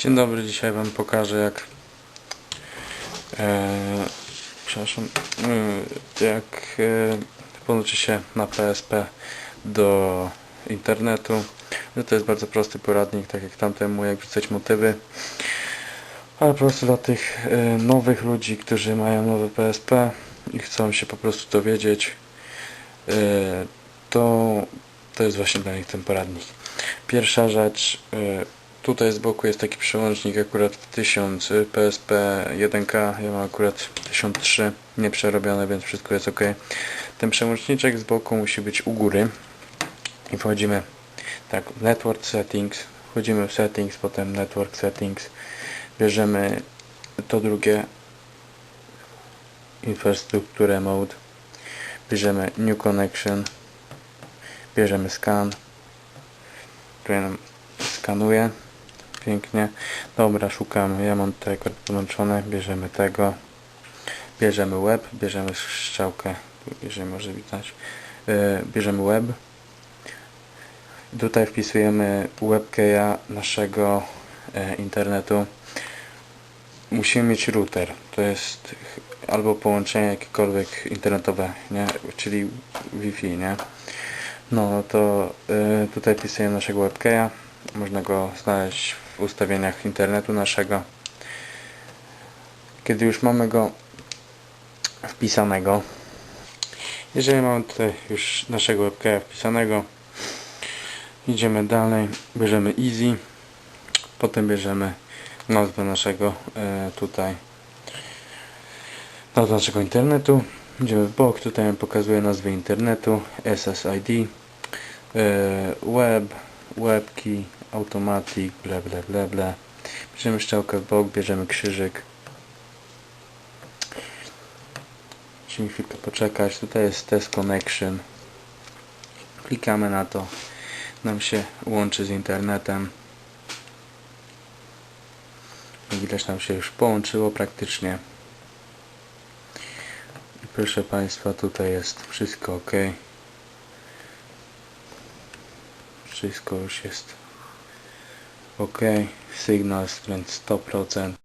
Dzień dobry, dzisiaj Wam pokażę jak e, przepraszam, e, jak e, podłączy się na PSP do internetu. No to jest bardzo prosty poradnik, tak jak tamtemu, jak wrzucać motywy. Ale po prostu dla tych e, nowych ludzi, którzy mają nowe PSP i chcą się po prostu dowiedzieć, e, to, to jest właśnie dla nich ten poradnik. Pierwsza rzecz, e, tutaj z boku jest taki przełącznik akurat 1000 y, PSP 1K, ja mam akurat 1003 nieprzerobione, więc wszystko jest ok. Ten przełączniczek z boku musi być u góry i wchodzimy tak Network Settings, wchodzimy w Settings, potem Network Settings, bierzemy to drugie infrastrukturę mode, bierzemy New Connection, bierzemy Scan, które nam skanuje pięknie. Dobra szukamy ja mam tutaj akurat podłączone. Bierzemy tego. Bierzemy web bierzemy strzałkę. Jeżeli może widać. Yy, bierzemy web tutaj wpisujemy webkeya naszego e, internetu. Musimy mieć router. To jest albo połączenie jakiekolwiek internetowe nie? czyli Wi-Fi nie? No, no to y, tutaj wpisujemy naszego webkeya. Można go znaleźć w ustawieniach internetu naszego. Kiedy już mamy go wpisanego, jeżeli mamy tutaj już naszego webkeya wpisanego, idziemy dalej, bierzemy easy, potem bierzemy nazwę naszego y, tutaj nazwę naszego internetu. Idziemy w bok, tutaj nam pokazuje nazwę internetu, SSID, e, web, webkey, automatic, bla bla bla bla. Bierzemy szczałkę w bok, bierzemy krzyżyk. Musimy chwilkę poczekać. Tutaj jest test connection. Klikamy na to. Nam się łączy z internetem. Widać nam się już połączyło praktycznie. I proszę Państwa, tutaj jest wszystko ok. Wszystko już jest ok. Sygnał strength 100%.